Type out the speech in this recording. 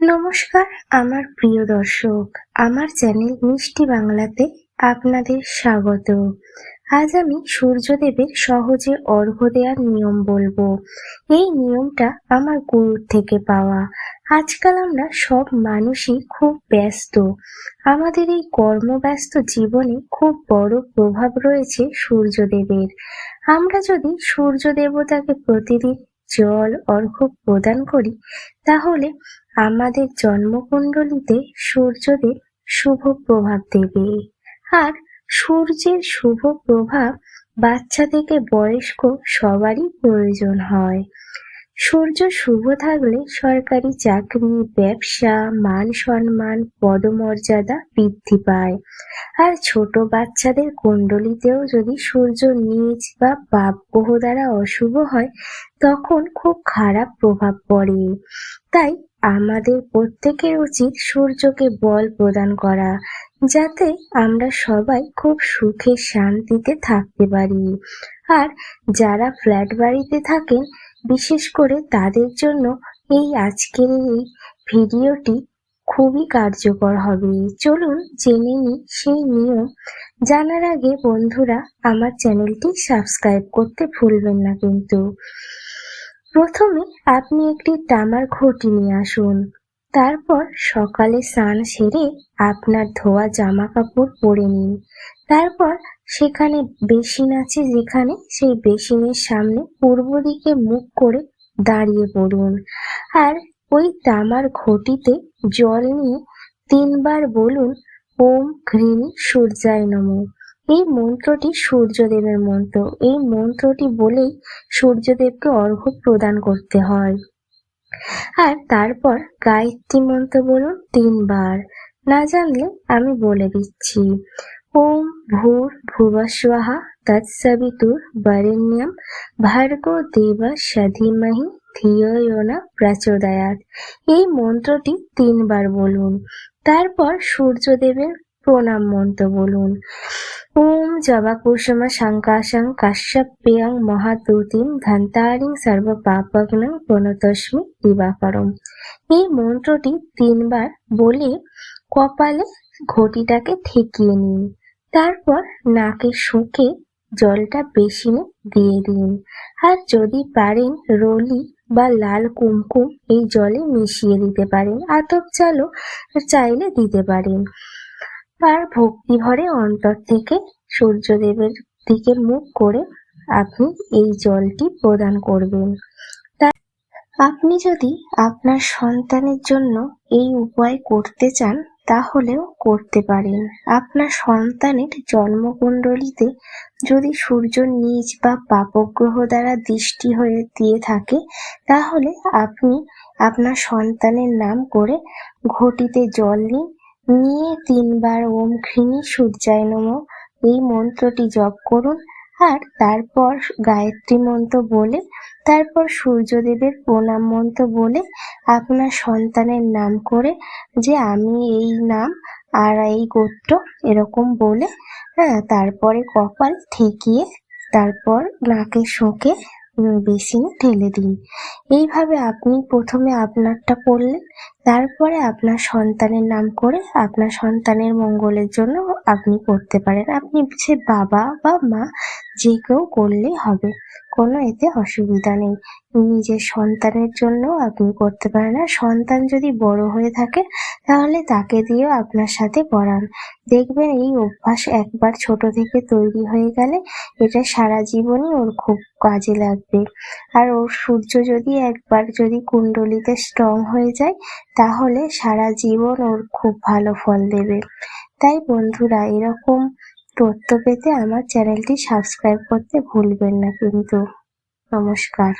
নমস্কার, আমার প্রিয় দর্শক। আমার চ্যানেল মিষ্টি বাংলাতে আপনাদের স্বাগত। আজ আমি সূর্যদেবের সহজে অর্ঘ্য দেওয়ার নিয়ম বলব। এই নিয়মটা আমার গুরুর থেকে পাওয়া। আজকাল আমরা সব মানুষই খুব ব্যস্ত। আমাদের এই কর্মব্যস্ত জীবনে খুব বড় প্রভাব রয়েছে সূর্যদেবের। আমরা যদি সূর্য দেবতাকে প্রতিদিন জল অর্ঘ্য প্রদান করি, তাহলে আমাদের জন্মকুণ্ডলিতে সূর্যদেব শুভ প্রভাব দেবে। আর সূর্যের শুভ প্রভাব বাচ্চা থেকে বয়স্ক সবারই প্রয়োজন হয়। সূর্য শুভ থাকলে সরকারি চাকরি, ব্যবসা, মান সম্মান, পদমর্যাদা বৃদ্ধি পায়। আর ছোট বাচ্চাদের কুণ্ডলিতেও যদি সূর্য নিচ বা পাপ গ্রহ দ্বারা অশুভ হয়, তখন খুব খারাপ প্রভাব পড়ে। তাই আমাদের প্রত্যেকের উচিত সূর্যকে বল প্রদান করা। যাতে আমরা সবাই খুব সুখে শান্তিতে থাকতে পারি। আর যারা ফ্ল্যাট বাড়িতে থাকেন, বিশেষ করে তাদের জন্য এই আজকের এই ভিডিওটি খুবই কার্যকর হবে। চলুন জেনে নিই সেই নিয়ম। জানার আগে বন্ধুরা, আমার চ্যানেলটি সাবস্ক্রাইব করতে ভুলবেন না কিন্তু। প্রথমে আপনি একটি তামার ঘটি নিয়ে আসুন। তারপর সকালে স্নান সেরে আপনার ধোয়া জামা কাপড় পরে নিন। তারপর সেখানে বেসিন আছে যেখানে সেই বেসিনের সামনে পূর্ব দিকে মুখ করে দাঁড়িয়ে পড়ুন। আর ওই তামার ঘটিতে জল নিয়ে তিনবার বলুন, ওম ঘৃণী সূর্যায় নমঃ। এই মন্ত্রটি সূর্যদেবের মন্ত্র। এই মন্ত্রটি বলেই সূর্যদেবকে অর্ঘ্য প্রদান করতে হয়। আর তারপর গায়ত্রী মন্ত্র বলুন তিনবার। না জানলে আমি বলে দিচ্ছি। ওম ভূর ভুবস্বাহা তৎসবিতুর বরেণ্যম ভার্গ দেব সধিমহি ধিয়োনা প্রচোদয়াত এই মন্ত্রটি তিনবার বলুন। তারপর সূর্যদেবের প্রণাম মন্ত্র বলুন। ওম জবাকুসুম শঙ্কাশং কাশ্যপ্যং মহাদূতিম ধন্তারিং সর্বপাপগ্নং প্রণতস্মি দিবাকরম। এই মন্ত্রটি তিনবার বলে কপালে ঘটিটাকে ঠেকিয়ে নিন। তারপর নাকে শুকে জলটা বেসিনে দিয়ে দিন। আর যদি পারেন রলি বা লাল কুমকুম এই জলে মিশিয়ে দিতে পারেন। আতপ চালও চাইলে দিতে পারেন। আর ভক্তি ভরে অন্তর থেকে সূর্যদেবের দিকে মুখ করে আপনি এই জলটি প্রদান করবেন। আপনি যদি আপনার সন্তানের জন্য এই উপায় করতে চান, তাহলেও করতে পারেন। আপনার সন্তানের জন্মকুণ্ডলিতে যদি সূর্য নিচ বা পাপগ্রহ দ্বারা দৃষ্টি হয়ে দিয়ে থাকে, তাহলে আপনি আপনার সন্তানের নাম করে ঘটিতে জল নিন। নিয়ে তিনবার ওম ঘৃণী সূর্যায় নম এই মন্ত্রটি জপ করুন আর তারপর গায়ত্রী মন্ত্র বলে, তারপর সূর্যদেবের প্রণাম মন্ত্র বলে আপনার সন্তানের নাম করে যে আমি এই নাম আর এই গোত্র এরকম বলে হ্যাঁ তারপরে কপাল ঠেকিয়ে তারপর নাকে শোকে বেসিনে ঢেলে দিন। এইভাবে আপনি প্রথমে আপনারটা করলেন তারপরে আপনার সন্তানের নাম করে আপনার সন্তানের মঙ্গলের জন্য আপনি করতে পারেন। আপনি সে বাবা বা মা যে কেউ করলেই হবে, কোনো এতে অসুবিধা নেই। নিজের সন্তানের জন্য আপনি করতে পারেন। আর সন্তান যদি বড় হয়ে থাকে, তাহলে তাকে দিয়েও আপনার সাথে করান দেখবেন এই অভ্যাস একবার ছোট থেকে তৈরি হয়ে গেলে এটা সারা জীবনই ওর খুব কাজে লাগবে। আর ওর সূর্য যদি একবার যদি কুণ্ডলিতে স্ট্রং হয়ে যায় তাহলে সারা জীবন ওর খুব ভালো ফল দেবে। তাই বন্ধুরা, এরকম তথ্য পেতে আমার চ্যানেলটি সাবস্ক্রাইব করতে ভুলবেন না কিন্তু। নমস্কার।